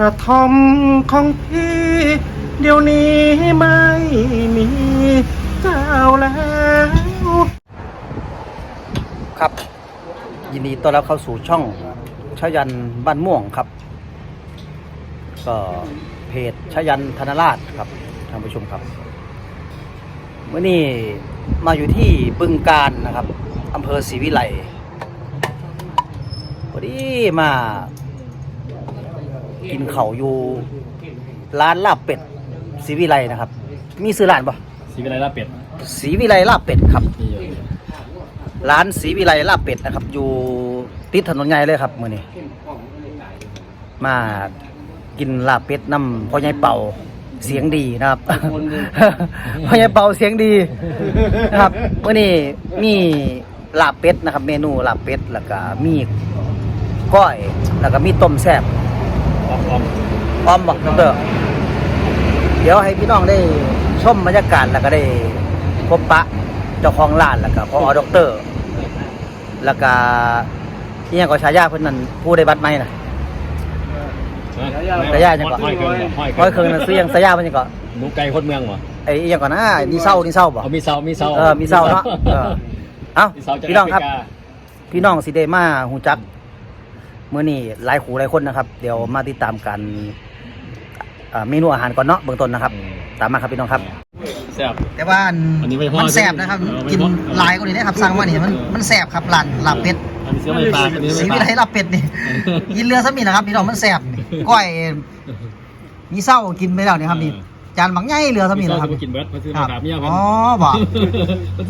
กระท่อมของพี่ เดี๋ยวนี้ไม่มีเจ้าแล้วครับ ยินดีต้อนรับเข้าสู่ช่องชายันบ้านม่วงครับ ก็เพจชายันธนราชครับท่านผู้ชมครับเมื่อนี้มาอยู่ที่บึงการนะครับอำเภอศรีวิไลพอดีมา กินเขาวอยู่ร้านลาบเป็ดศรีวิไลนะครับ มีซื้อร้านปะสีวิไลลาบเป็ดศรีวิไลลาบเป็ดครับ นี่อยู่ร้านศรีวิไลลาบเป็ดนะครับ อยู่ติดถนนใหญ่เลยครับมื้อนี้มากินลาบเป็ดน้ำพ่อใหญ่เป่าเสียงดีนะครับ พ่อใหญ่เป่าเสียงดีนะครับมื้อนี้มีลาบเป็ดนะครับ เมนูลาบเป็ดแล้วก็มีก้อยแล้วก็มีต้มแซ่บ ออมออมอ้อมบอกดอกเตอร์เดี๋ยวให้พี่น้องได้ชมบรรยากาศแล้วก็ได้พบปะเจ้าของร้านแล้วก็พอดอกเตอร์ แล้วก็นี่ยังก็ฉายาเพิ่นนั่นผู้ได้บัตรไหมนะแต่ย่ายังก่อนห้อยเกินร้อยเคิงนั่นซื้อยังฉายาเพิ่นยังก็หมูไก่คนเมืองวะไอ้อีหยังก่อนนะนี่เศร้านี่เศร้าบ่เอามีเสามีเสาเออมีเศร้าเนาะเออเอ้ามีเสาจากพี่น้องครับแฟกาพี่น้องสิได้มาหูจัก เมื่อนี้หลายขู่หลายคนนะครับ เดี๋ยวมาติดตามกันอ่าเมนูอาหารก่อนเนาะเบื้องต้นนะครับอืมตามมาครับพี่น้องครับ แซ่บ แต่ว่าอันนี้ไม่พอมันแสบนะครับ เออไม่กินพอหลายกว่านี้นะครับสั่งมาเนี่ยมันมันแสบครับหลานลาบเป็ดอันนี้เสื้อไม่ปลาอันนี้สีไม่วิปไลลาลาบเป็ดนี่กินเรือซะมีนะครับพี่น้องมันแสบนี่ก้อยมีเศร้ากินไปแล้วเนี่ยครับนี่ จานบางใหญ่เรือซะมีมีนะนะคครัรับบกินเบิร์ดมาซื้อคมารับถามเมียพันอ๋อบ่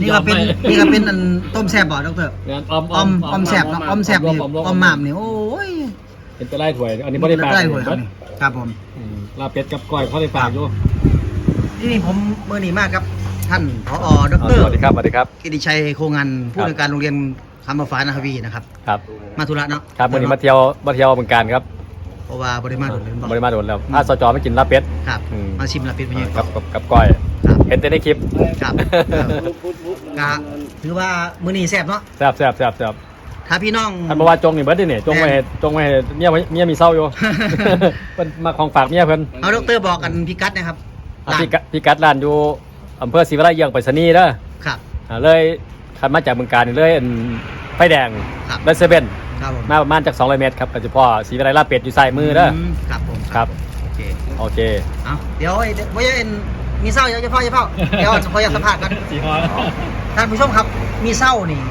นี่ก็เป็นนี่ก็เป็นอันต้มแซ่บบ่ดอกเตอรออมออมออมแซ่บเนาะออมแซ่บนี่ออมหม่ำนี่โอ้ยเป็นตัวไล่ถวย อันนี้ไม่ได้ปลาได้หวยครับนี่ครับผมอืมลาบเป็ดกับก้อยเขาได้ปลาอยู่ที่นี่ผมเมื่อนี้มากครับ ท่านผอดอ๋อรสวัสดีครับสวัสดีครับกิติชัยโคงานผู้ครับในวยการโรงเรียนคำมาฟ้านาควีนะครับ ครับ มาธุระเนาะ ครับวันนี้มาเที่ยวมาเที่ยวเมืองการครับ เพราะว่าบริมาโดดเลยบอก บริมาโดนแล้วพาสจอมากินลาบเป็ด ครับ อืม มาชิมลาเป็ดไปเยอะกับกับกับก้อยครับเห็นแต่ในคลิปครับกะถือว่ามื้อนี้แซ่บเนาะแซ่บแซ่บแซ่บแซ่บถ้าพี่น้อง ท่านบอกว่าจงนี่เบิดเด้นี่จงไว้ให้จงไว้ให้เมียเมียมีเศร้าอยู่ เพิ่นมาของฝากเมียเพิ่นเอาดอกเตอรบอกกันพิกัดนะครับอะร้านพี่กัดพี่กัดร้านอยู่อำเภอศรีวิไลเยืองไปรษณีย์เด้อครับ อ่าเลยขันมาจากเมืองการนี่เลยอันไฟแดงครับเดนเซเว่น ครับผมมาประมาณจาก200เมตรครับก็จะพ่อศรีวิไลลาดเป็ดอยู่ใส่มือเด้อมครับผมครับโอเคโอเคเอาเดี๋ยวไอ้ว่าจะเป็นมีเศร้าเดี๋ยวจะพ่อจะพ่อเดี๋ยวขออยากสัมภาษณ์กันสีฮอท่านผู้ชมครับ มีเศร้านี่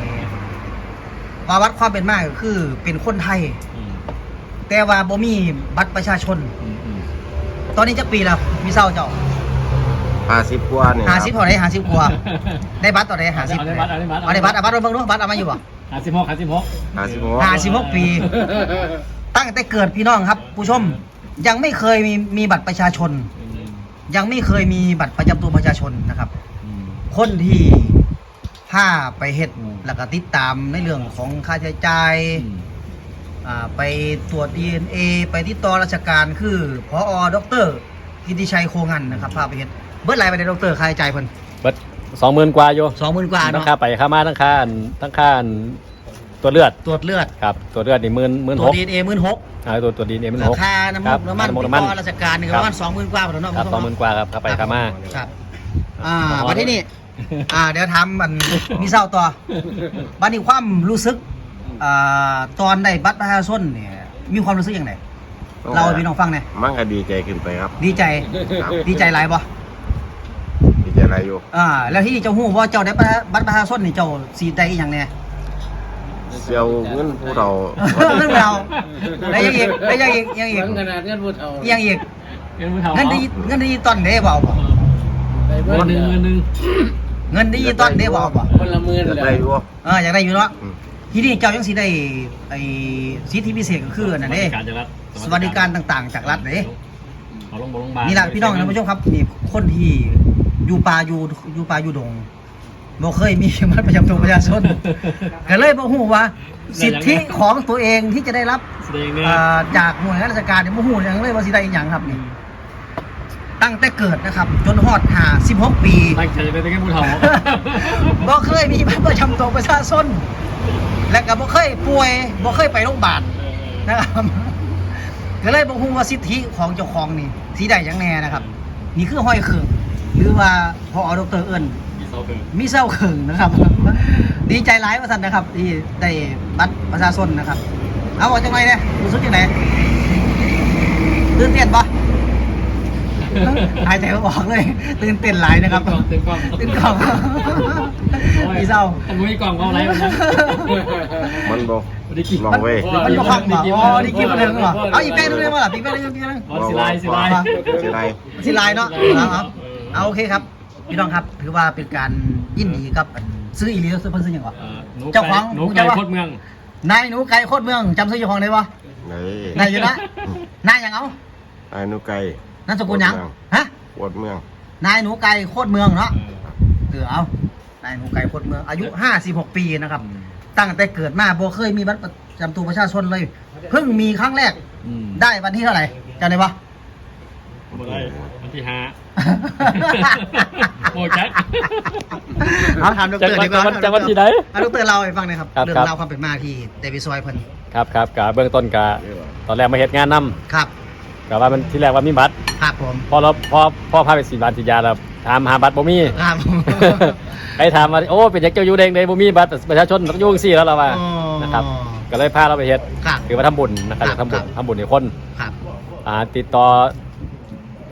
ประวัติความเป็นมาก็คือ เป็นคนไทย แต่ว่าบ่มีบัตรประชาชน ตอนนี้จะปีแล้วมีเศร้าเจ้าห้าสิบกว่าเนี่ยหาสิบเท่าไหรหาสิบกว่าได้บัตรต่อไหนหาสิบเอาได้บัตรเอาได้บัตรเอาได้บัตรเอาบัตรเอาเบิ่งดูบัตรเอามาอยู่บ่ หาสิบหกหาสิบหกห้าสิบหกห้าสิบหกปี ตั้งแต่เกิดพี่น้องครับ ผู้ชมยังไม่เคยมีมีบัตรประชาชน ยังไม่เคยมีบัตรประจำตัวประชาชนนะครับ คนที่ผ้าไปเฮ็ดอืมแล้วก็ติดตามในเรื่องของค่าใช้จ่ายอ่าไปตรวจ DNA ไปติดต่อราชการคือพอดรกิติชัยโคงันนะครับพาไปเฮ็ดเบิดไรไปในดรค่าใช้จ่ายเพิ่นเบิด สองหมื่นกว่าอยู่สองหมื่นกว่าทั้งเนาะค่าไปค่ามาทั้งค่าอันทั้งค่าอันตัวเลือดตรวจเลือดครับ ตัวเลือดนี่หมื่นหมื่นตรหวจก DNA หมื่นหกอ่าตัวตัวดีเนี่ยหมื่นหก ค่าน้ำครัมันบน้ำมันน้ำมันติดน้ำมันต่อราชการนี่ก็ครัปบระมาณสองหมื่นกว่าบาทเนาะครับณสองผู้ชหมื่นกว่าครับค่าไปค่ามา ครับอ่าวันที่นี่อ่า เดี๋ยวทำมันมีเศร้าต่อบัดนี้ความรู้สึกอ่าตอนได้บัตรประชาชนเนี่ยมีความรู้สึกอย่างไรเราให้พี่น้องฟังหน่อยมั่งก็ดีใจขึ้นไปครับ ดีใจ ครับ ดีใจหลายบ่ดีใจ อะไรอยู่ อ่าแล้วที่เจ้าฮู้ว่าเจ้าได้บัตรประชาชนนี่เจ้าสีได้อีหยังแน่เซียวเงินผู้เราเรื่องเราแล้วยังอีกแล้วยังอีกยังอีกขนาดเงินพูดเอายังอีกเงินมือเท่าเงินดิจิเงินดิจิตอลได้บ่เอาบ่เงินหนึ่งเงินหนึ่งเงินดิจิตอลได้บ่เอาบ่คนละหมื่นจะเลได้ยอยู่เอออยากได้อยู่เนาะอืมที่นี่เจ้ายังสิได้ไอ้สิทธิพิเศษก็คือนั่นเด้การจากรัฐสวัสดิการต่าง ๆ จากรัฐเด้เอาลงบลงบาลนี่แหละพี่น้องท่านผู้ชมครับนี่คนที่ อยู่ป่าอยู่อยู่ป่าอยู่ดงบ่เคยมีบัตรประจำตัวประชาชนก็เลยบ่ฮู้ว่า สิทธิของตัวเองที่จะได้รับแสดงเนี่ยอ่าจากหน่วยงานราชการเนี่ยบ่ฮู้หยังเลยว่าสิได้อีหยังครับนี่ตั้งแต่เกิดนะครับ จนฮอด56ปีตั้งใจจะได้เงินมือเท่าบ่เคยมีบัตรประจำตัวประชาชนและก็บ่เคยป่วยบ่เคยไปโรงพยาบาลนะครับก็เลยบอกว่าสิทธิของเจ้าของนี่สีใดอย่างแน่นะครับ นี่คือห้อยเขิง หรือว่าพอดรเอิญมีเสาเกินมีเศร้าเขิงนะครับ ดีใจร้ายประสันนะครับ ที่ได้บัตรประชาชนนะครับ เอาว่าจังไรเนี่ยรู้สึกยังไงตื่นเต้นปะหายใจไม่ออกเลย ตื่นเต้นหลายนะครับเต็มกล้องตื่นกล่องมีเศร้าอันนี้กล่องเขาอะไรมันนะมันบอกได้กินลองเว้ยมันก็พังบ่อ๋อนี่กินมาเลยเหรอเอาอีกแป้งนึงเลยมั้งล่ะอีกแป้งนึงอีกแป้งนึงอ๋อสิลายสิลายสิไรสิลายเนาะเอา เอาเอาโอเคครับ พี่น้องครับ ถือว่าเป็นการยินดีกับอันซื้ออีหลีซื้อเพิ่นซื้อหยังก่อนเอ่อหนูเจ้าของหนูไก่โคตรเมือง นายหนูไก่โคตรเมืองจำซื้อเจ้าของได้ปะไหนนายอยู่นะนายหยังเอาไอ้นุไก่นามสกุลหยังฮะปวดเมือง นายหนูไก่โคตรเมืองเนาะเออเอานายหนูไก่โคตรเมือง อายุ56ปีนะครับ ตั้งแต่เกิดมาบ่เคยมีบัตรประจำตัวประชาชนเลย เพิ่งมีครั้งแรกอืมได้วันที่เท่าไหร่จำได้ปะบ่ได้วันที่ห้า โอ้แจ็คเอาถามดรดีกว่าจังหวัดที่ไหนเอาดรเราให้ฟังหน่อยครับครับเรื่องครับราวความเป็นมาที่เดวิดซอยเพิ่นครับครับกะเบื้องต้นกะตอนแรกมาเฮ็ดงานนำครับกะว่ามันที่แรกว่ามีบัตรครับผมพอเราพอพอพาไปสีบานสียาแล้วถามหาบัตรบ่มี ครับไอ้ถามว่าโอ้เป็นจักเจ้าอยู่แดงใดบ่มีบัตรประชาชนต้องอยู่จังซี่แล้วล่ะว่าอ๋อนะครับ ก็เลยพาเราไปเฮ็ดครับ คือว่าทำบุญนะครับครับทำบุญครับทำบุญให้คนครับ อ่าติดต่อ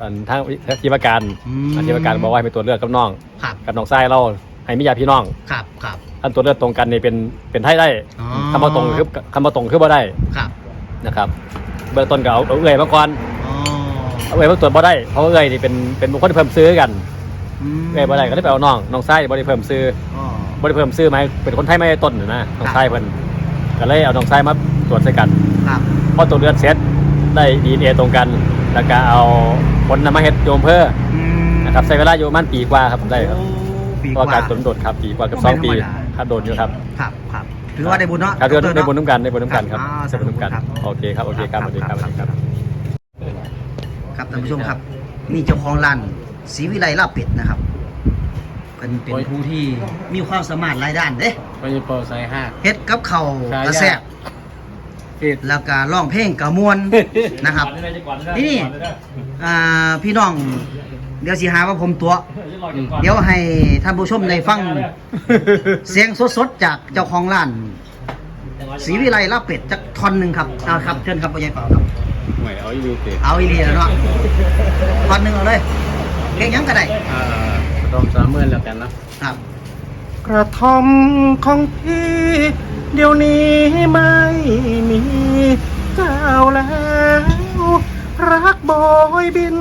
อันทางอาชีวการอืมอาชีวการบอกว่าให้ไปตรวจเลือดกับน้องครับกับน้องชายเราให้มีญาติพี่น้องครับครับท่านตรวจเลือดตรงกันนี่เป็นเป็นไทยได้อ๋อคำว่าตรงคือคำว่าตรงคือบ่ได้ครับนะครับ เบื้องต้นก็เอาเอาเอื่อยมาก่อนอ๋อเอาเอื่อยมาตรวจบ่ได้เพราะว่าเอื่อยนี่เป็นเป็นบุคคลที่เพิ่มซื้อกันมเอื่อยบ่ได้ก็เลยไปเอาน้องน้องชายบ่ได้เพิ่มซื้ออ๋อบ่ได้เพิ่มซื้อไหมเป็นคนไทยไม่ได้ต้นน่ะนะน้องชายเพิ่นก็เลยเอาน้องชายมาตรวจใส่กันครับพอตรวจเลือดเสร็จได้ดีเอตรงกัน แล้วก็เอาผลนำมาเฮ็ดโยมเพื่ออืมนะครับใช้เวลาอยู่ประมาณปีกว่าครับผมได้ครับโอ้ปีเพกราะว่าการตรวจโดดครับปีกว่าเกับก็สไม่องปีธรรมดา ครับโดนอยู่ครับครับครับถือว่าได้บุญเนาะครับถือว่าดรได้บุญเนาะน้ำกันได้บุญน้ำกันได้บุญน้ำกันครับอ่าได้บุญน้ำกันสาธุครับ โอเคครับโอเคครับสวัสดีครับสวัสดีครับ ครับท่านผู้ชมครับ นี่เจ้าของร้านศรีวิไลลาบเป็ดนะครับเป็นเป็นผู้ที่มีความสามารถหลายด้านเด้ไปเปอร์ไซห้า เฮ็ดกับเขาวขายกระแซบ ผิดแล้วก็ร้องเพลงกระมวลนะครับ นี่อ่าพี่น้อง เดี๋ยวสิหาว่าผมตัว เดี๋ยวให้ท่านผู้ชมได้ฟัง เสียงสดๆจากเจ้าของร้านศรีวิไลลาบเป็ดจักท่อนหนึ่งครับเอาครับเชิญครับพ่อใหญ่เป่าครับหวยเอาอีลูเตะเอาอีเลียเนาะท่อนหนึ่งเอาเลยเพลงหยังก็ได้อ่าตอมสามเมื่อแล้วกันเนาะครับ กระท่อมของพี่ เดี๋ยวนี้ไม่มีเจ้าแล้ว รักบอยบิน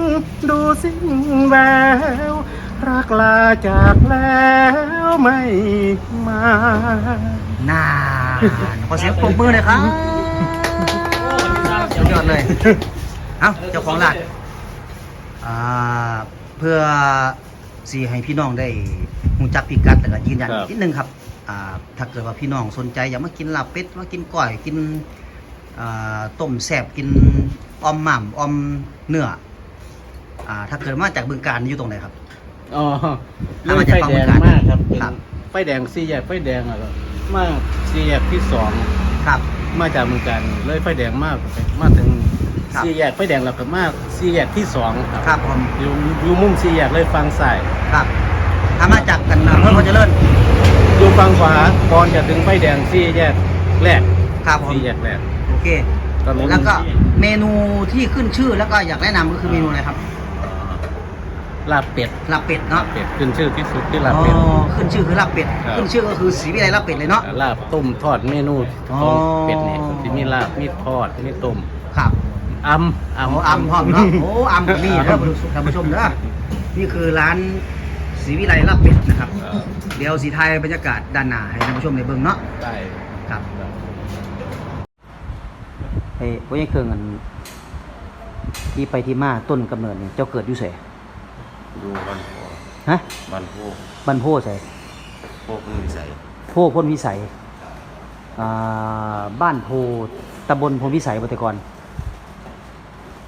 ดูสิ้นแวว รักลาจากแล้วไม่มา น่าขอเสียงปรบมือหน่อยครับสุดยอดเลย เอ้าเจ้าของร้านอ่าเพื่อสีให้พี่น้องได้หูจักพิกัดแต่ก็ยืนยันครับอีกนิดนึงครับอ่า ถ้าเกิดว่าพี่น้องสนใจอยากมากินลาบเป็ดมากินก้อยกินอ่าต้มแซ่บกินออมหม่ำออมเนื้ออ่าถ้าเกิดมาจากบึงการอยู่ตรงไหนครับอ๋อถ้าเรื่มาองจากไฟฝั่งแดงการมากครับเป็นครับไฟแดงสี่แยกไฟแดงอะครับมาสี่แยกที่สองครับ มาจากเมืองกันเลยไฟแดงมากมาถึงครับสี่แยกไฟแดงแล้วก็มาสี่แยกที่สองครับครับผมอยู่อยู่มุมสี่แยกเลยฟังซ้ายครับถ้ามาจากกันนะเพื่อนเขาจะเลิ่น อยู่ฟังขวาก่อนจะถึงไฟแดงสี่แยกแรกครับผมสี่แยกแรกโอเคก็เลยแล้วก็เมนูที่ขึ้นชื่อแล้วก็อยากแนะนำก็คือเมนูอะไรครับลาบเป็ดลาบเป็ดเนาะลาบเป็ดขึ้นชื่อที่สุดที่ลาบอ๋อเป็ด ขึ้นชื่อคือลาบเป็ดครับ ขึ้นชื่อก็คือสีวิไลลาบเป็ดเลยเนาะ ลาบต้มทอดเมนูอ๋อของเป็ดเนี่ยที่มีลาบมีทอดมีต้มครับอำโอ้อัมพร้อมเนาะโอ้อัมกับนี่เด้อท่านผู้ชมเด้อนี่คือร้าน สีวิไลลาบเป็ดนะครับ เดี๋ยวสีไทยบรรยากาศด้านหน้าให้ท่านผู้ชมได้เบิ่งเนาะได้ครับเฮ้ยพ่อยังเครื่องอันที่ไปที่มาต้นกำเนิดนี่เจ้าเกิดอยู่ไสดูบันโพฮะบันโพบ้านโพไสโพกนิสัยโพพ้นวิสัยอ่าบ้านโพตำบลพลวิสัยบตกร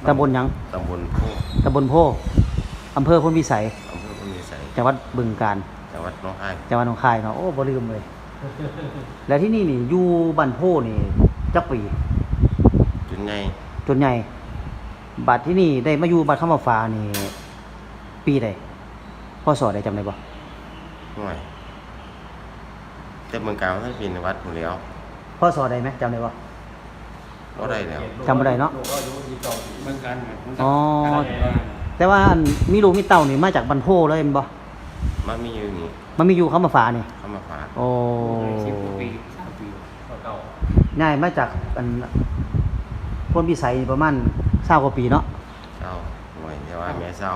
ตำบลหยังตำบลโพตำบลโพอำเภอพลวิสัยอำเภอพนิ สัยจังหวัดบึงกาฬจังหวัดหน้องอ้ายจังหวัดหนองคายเนาะโอ้บ่ลืมเลย แล้วที่นี่นี่อยู่บ้านโพนี่จักปีจุนไงจนใหญ่บัตรที่นี่ได้มาอยู่บัตรเข้ามาฟ้านี่ปีใดพ่อสอได้จำได้บ่หน่วยแต่เมืองกลางท่านเป็นวัดหมดแล้วพ่อสอได้ไหมจำได้บ่ ก็ได้แล้ว จำบ่ได้เนาะเมืองกัน อ๋อ แต่ว่าอันมีลูกมีเต้านี่มาจากบันโพเลยแม่นบ่มันมีอยู่นี่มันมีอยู่เข้ามาฟ้านี่ เข้ามาฝากโอ้สิบกว่าปีสามปีเก่าง่ายมาจากอันพ้นพิสัยประมาณ20กว่าปีเนาะ เศร้าหน่วยแต่ว่าแม่เศร้า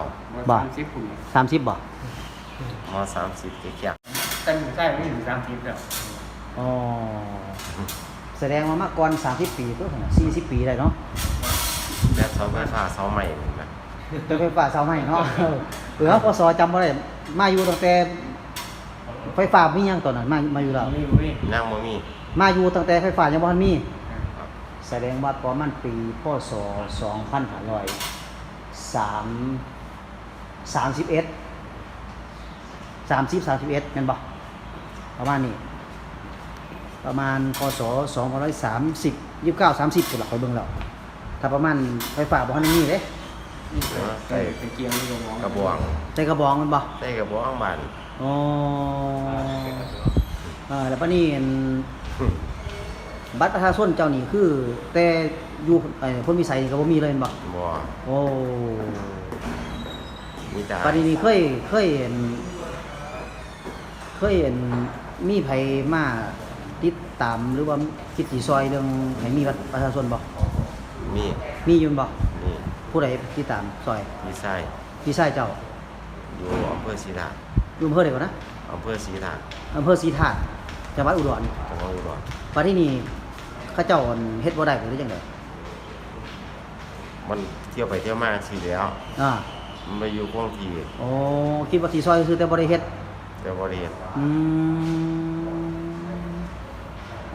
บ่ สามสิบปุ่น30บ่มสามสิบแก่ตั้งใช่ไม่ถึงสามสิบแล้วอ๋อแสดงว่ามาก่อน30ปีตัวขนาด40ปีได้เนาะ ๆแบบเสาไฟฟ้าเสาใหม่นี่นะเป็นไฟฟ้าเสาใหม่เนาะเออเออพศจำบ่ได้มาอยู่ตั้งแต่ไฟฟ้ามีหยังตอนนั้นมามาอยู่แล้วนี่นี่นั่งบ่มี มาอยู่ตั้งแต่ไฟฟ้ายังบ่ทันมีครับแสดงว่าประมาณปีพศ2503 31 30 31แม่นบ่ประมาณนี้ ประมาณพศ2530 29 30พุ่นล่ะค่อยเบิ่งแล้วถ้าประมาณไฟฟ้าบ่ทันได้ มีเด้ใส่เป็นเกียร์นี่ลงกระบวงใจกระบองแมันบ่ใส่กระบวงบานอ๋ออ่าแล้วปะนี่อันบัตรประชาชนเจ้านี่คือ แต่อยู่ไอ้พ้นวิสัยนี่ก็บ่มีเลยแม่นบ่บ่โอ้มีแต่ปะนี้เคยเคยเห็นเคยเห็นมีไผมาติดตามหรือว่าคิดสิซอยเรื่องให้มีบัตรประชาชนบ่มีมีอยู่บ่มี ผู้ใดติดตามซอยมีไส้พี่ชายเจ้า อยู่อำเภอศรีธาตุอยู่อำเภอใดก่อนนะอำเภอศรีธาตุอำเภอศรีธาตุจังหวัดอุดรจังหวัดอุดรปะที่นี่เขาเจ้าอั่นเฮ็ดบ่ได้หรือจังไดมันเที่ยวไปเที่ยวมาสิแล้วอ่ามันไปอยู่กวางทีโอ้คิดว่าสีซอยซื้อแต่บริเฮ็ดแต่บ่ได้เฮ็ดอืม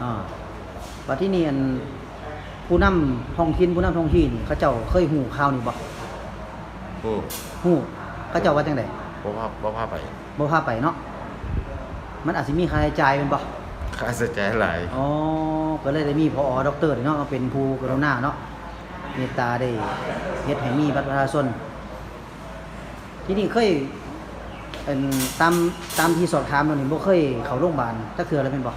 อ่าบัดที่นี่อัน ผู้นำท้องถิ่นผู้นำท้องที่นี่เขาเจ้าเคยหูข่าวนี่บ่ฮู้หูเขาเจ้าว่าจังได๋บ่พาบ่พาไปบ่พาไปเนาะมันอาจสิมีค่าใช้จ่ายแม่นบ่ค่าใช้จ่ายหลายอ๋อก็เลยได้มีพอด็อกเตอร์นี่เนาะมาเป็นผู้กรุณาเนาะเมตตาได้เฮ็ดให้มีบัตรประชาชนที่นี่เคยเอิ่นตามตามที่สอบถามเรานี่บ่เคย เข้าโรงพยาบาลจักเทื่อแล้วแม่นบ่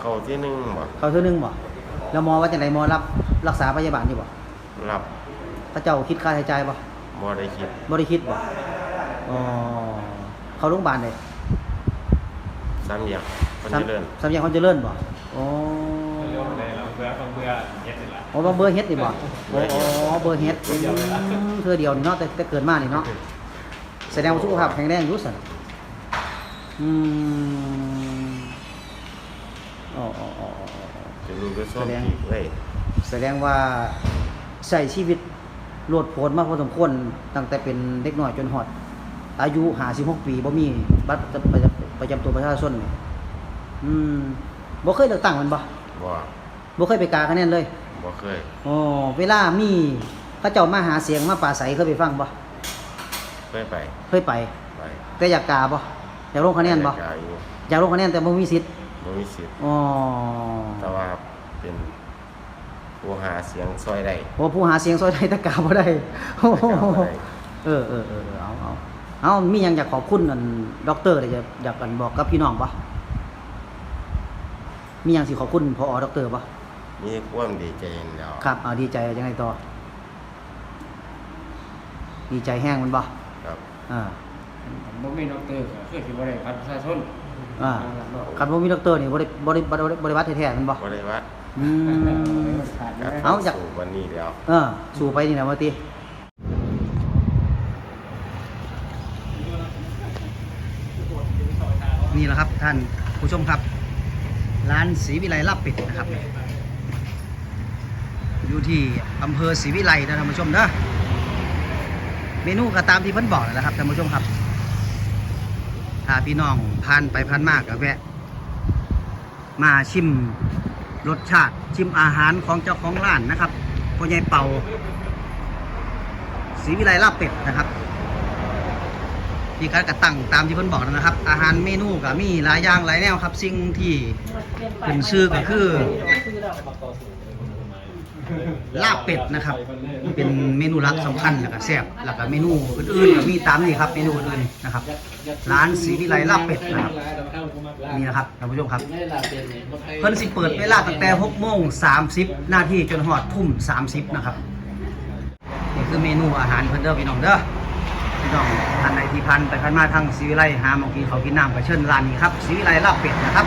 เข้าที่หนึงบ่เขาเท่านึงบ่ แล้วหมอว่าจังไดหมอรับรักษาพยาบาลอยู่บ่รับพระเจ้าคิดค่าใช้จ่ายบ่บ่ได้คิดบ่ได้คิดบ่อ๋อเขาโรงพยาบาลเลยซ้ำอย่างคนเจริญสามอย่างคนเจริญบ่อ๋อเรื่องอะไรเราเบื่อต้องเบื่อเฮ็ดนี่ล่ะอ๋อเบอร์เฮ็ดนี่บ่อ๋อเบอร์เฮ็ดอืมเทื่อเดียวนี่เนาะแต่แต่เกิดมานี่เนาะแสดงว่าสุขภาพแข็งแรงอยู่ซั่นอืมอ๋ออ๋ออ๋ออ๋อ จะรู้ก็ส้มแสดงอีกเว้ยแสดงว่าใช้ชีวิตโลดโผนมาพอสมควรตั้งแต่เป็นเด็กน้อยจนฮอด อายุ56ปีบ่มีบัตรประจำประจำตัวประชาชนนี่อืมบ่เคยเลือกตั้งแมันบ่บ่บ่เคยไปกาคะแนนเลยบ่เคยอ๋อเวลามีเขาเจ้ามาหาเสียงมาปราศัยเคยไปฟังบ่เคยไปเคยไป ไปแต่อยากกาบ่อยากลงคะแนนบ่ไปกายอยู่อยากลงคะแนนแต่บ่มีสิทธิ์ บ่มีสิทธิ์อ๋อแต่ว่าเป็นผู้หาเสียงซอยได้โอ้ผู้หาเสียงซอยได้แต่กาบ่ได้โอ้โหกาบ่ได้เออเออเออเออเอาเอาเอามีหยังอยากขอบคุณอันด็อกเตอร์ได้อยากอยากกันบอกกับพี่น้องปะมีหยังสิขอบคุณพอด็อกเตอร์ปะมีความดีใจแล้วครับเอาดีใจยังไงต่อ ดีใจแห้งมันปะครับอ่า ผมไม่ด็อกเตอร์ก็คือที่ว่าได้พัฒประชาชน อ่าคันบ่มีด็อกเตอร์นี่บ่ได้บ่ได้บ่ได้บ่ได้วัดแท้ๆมันปะบ่ได้วัดอืมการเอาอยาก สู่วันนี้แล้ว เออสู่ไปนี่นะว่าตินี่แหละครับท่านผู้ชมครับ ร้านศรีวิไลลาบเป็ดนะครับ อยู่ที่อำเภอศรีวิไลนะท่านผู้ชมนะเมนูก็ตามที่เพิ่นบอกนั่นแหละครับท่านผู้ชมครับ ถ้าพี่น้องผ่านไปผ่านมากก็แวะ มาชิมรสชาติชิมอาหารของเจ้าของร้านนะครับพ่อใหญ่เป่าศรีวิไลลาบเป็ดนะครับพี่กัดกระตั้งตามที่เพิ่นบอกนะครับ อาหารเมนูก็มีหลายอย่างหลายแนวครับ สิ่งที่เป็นชื่อก็คือ ลาบเป็ดนะครับ เป็นเมนูหลักสำคัญแล้วก็แซ่บแล้วก็เมนูอื่นๆก็มีตามนี้ครับเมนูอื่นๆนะครับ ร้านศรีวิไลลาบเป็ดนะครับนี่นะครับท่านผู้ชมครับเพิ่นสิเปิดเวลาตั้งแต่6โมง30นาทีจนฮอดทุ่ม30นะครับนี่คือเมนูอาหารเพิ่นเด้อพี่น้องเด้อพี่น้องท่านใดที่พันไปพันมาทางศรีวิไลหาหมองกินเขาวกินน้ำก็เชิญร้านนี้ครับศรีวิไลลาบเป็ดนะครับ